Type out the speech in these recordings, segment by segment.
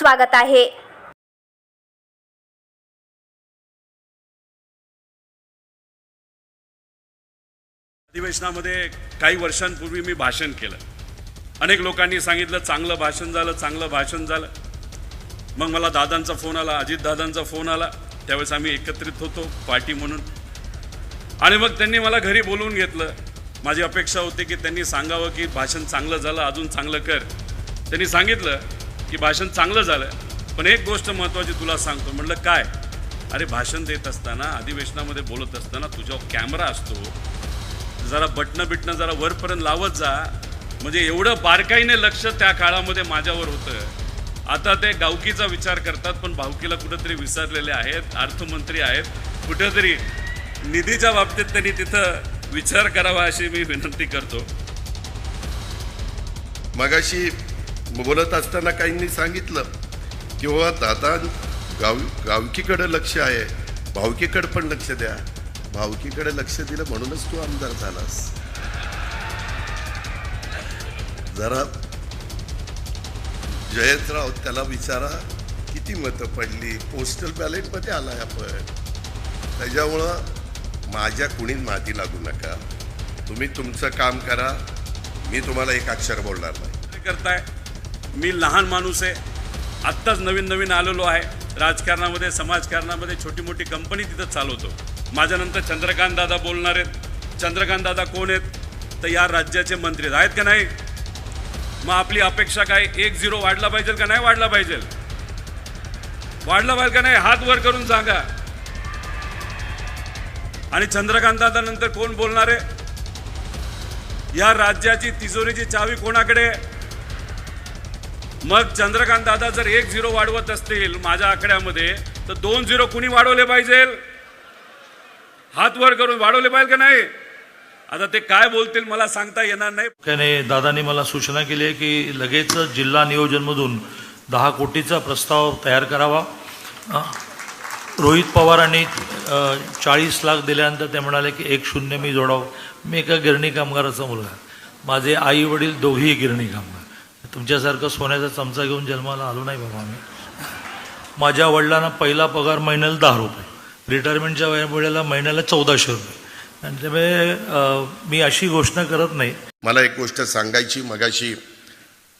स्वागत आहे. अधिवेशनामध्ये काही वर्षांपूर्वी मी भाषण केलं. अनेक लोकांनी सांगितलं चांगलं भाषण झालं चांगलं भाषण झालं. मग मला दादांचा फोन आला अजितदादांचा फोन आला. त्यावेळेस आम्ही एकत्रित होतो पार्टी म्हणून. आणि मग त्यांनी मला घरी बोलवून घेतलं. माझी अपेक्षा होती की त्यांनी सांगावं की भाषण चांगलं झालं अजून चांगलं कर. त्यांनी सांगितलं की भाषण चांगलं झालं पण एक गोष्ट महत्त्वाची तुला सांगतो. म्हटलं काय? अरे भाषण देत असताना अधिवेशनामध्ये बोलत असताना तुझ्या कॅमेरा असतो. जरा बटणं बिटणं जरा वरपर्यंत लावत जा. म्हणजे एवढं बारकाईने लक्ष त्या काळामध्ये माझ्यावर होतं. आता ते गावकीचा विचार करतात पण भावकीला कुठंतरी विसरलेले आहेत अर्थमंत्री आहेत. कुठंतरी निधीच्या बाबतीत त्यांनी तिथं विचार करावा अशी मी विनंती करतो. मगाशी बोलत असताना काहींनी सांगितलं किंवा हो, दादा गाव गावकीकडं लक्ष आहे. भावकीकडं पण लक्ष द्या. भावकीकडे लक्ष दिलं म्हणूनच तू आमदार झालास. जरा जयंतराव त्याला विचारा किती मतं पडली? पोस्टल बॅलेटमध्ये आलाय आपण. त्याच्यामुळं माझ्या कुणी माती लागू नका. तुम्ही तुमचं काम करा. मी तुम्हाला एक अक्षर बोलणार नाही. करताय? मी लहान माणूस आहे. आत्ताच नवीन नवीन आलेलो आहे. राजकारणामध्ये समाजकारणामध्ये छोटी मोठी कंपनी तिथं चालवतो. माझ्यानंतर चंद्रकांत दादा बोलणार आहेत. चंद्रकांत दादा कोण आहेत? तर या राज्याचे मंत्री आहेत का नाही? मग आपली अपेक्षा काय? एक झिरो वाढला पाहिजे का नाही वाढला पाहिजे? वाढला पाहिजे का नाही? हात वर करून सांगा. आणि चंद्रकांत दादा नंतर कोण बोलणार आहे? या राज्याची तिजोरीची चावी कोणाकडे आहे? मग चंद्रकांत दादा जर एक झिरो वाढवत असतील माझ्या आकड्यामध्ये तर दोन झिरो कुणी वाढवले पाहिजे? हात वर करून वाढवले पाहिजे का नाही? आता ते काय बोलतील मला सांगता येणार नाही. त्याने दादांनी मला सूचना केली आहे की लगेच जिल्हा नियोजनमधून दहा कोटीचा प्रस्ताव तयार करावा. रोहित पवारांनी चाळीस लाख दिल्यानंतर ते म्हणाले की एक शून्य मी जोडावं. मी एका गिरणी कामगाराचा मुलगा. माझे आई वडील दोघेही गिरणी कामगार. तुमच्यासारखं सोन्याचा चमचा घेऊन जन्माला आलो नाही बाबा मी माझ्या वडिलांना पहिला पगार महिन्याला दहा रुपये. रिटायरमेंटच्या वेळेला महिन्याला चौदाशे रुपये. आणि त्यामुळे मी अशी घोषणा करत नाही. मला एक गोष्ट सांगायची मगाशी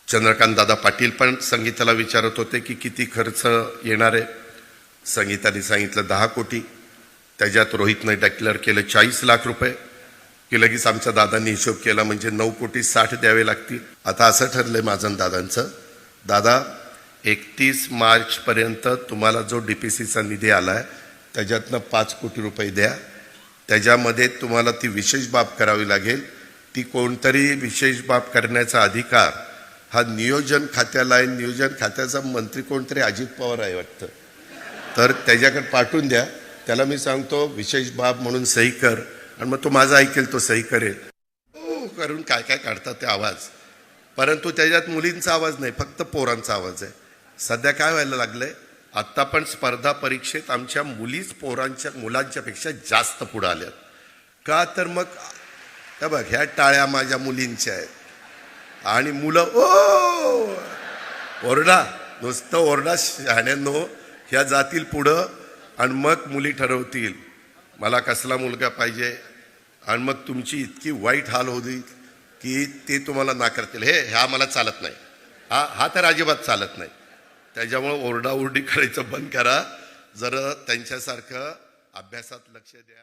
चंद्रकांत दादा पाटील पण संगीताला विचारत होते की किती खर्च येणार आहे. संगीताने सांगितलं दहा कोटी. त्याच्यात रोहितने डिक्लेअर केलं चाळीस लाख रुपये. की लगेच आमच्या दादांनी हिशोब केला म्हणजे नऊ कोटी साठ द्यावे लागतील. आता असं ठरलंय माझं दादांचं. दादा एकतीस मार्चपर्यंत तुम्हाला जो डी पी सीचा निधी आला आहे त्याच्यातनं पाच कोटी रुपये द्या. त्याच्यामध्ये तुम्हाला ती विशेष बाब करावी लागेल. ती कोणतरी विशेष बाब करण्याचा अधिकार हा नियोजन खात्याला आहे. नियोजन खात्याचा मंत्री कोणतरी अजित पवार आहे वाटतं. तर त्याच्याकडे पाठवून द्या. त्याला मी सांगतो विशेष बाब म्हणून सही कर. आणि मग तो माझा ऐकेल तो सही करेल. हो करून काय काय काढतात ते आवाज. परंतु त्याच्यात मुलींचा आवाज नाही फक्त पोरांचा आवाज आहे. सध्या काय व्हायला लागलं आहे आत्ता पण स्पर्धा परीक्षेत आमच्या मुलीच पोरांच्या मुलांच्यापेक्षा जास्त पुढं आल्यात. का तर मग हे बघ ह्या टाळ्या माझ्या मुलींच्या आहेत. आणि मुलं ओ! ओरडा नुसतं ओरडा शहाण्यांनो ह्या जातील पुढं आणि मग मुली ठरवतील. मला कसला मुलगा पाहिजे? आणि मग तुमची इतकी वाईट हाल होती की ते तुम्हाला नाकारतील. हे ह्या मला चालत नाही. हा हा तर अजिबात चालत नाही. त्याच्यामुळं ओरडाओरडी करायचं बंद करा. जर त्यांच्यासारखं अभ्यासात लक्ष द्या.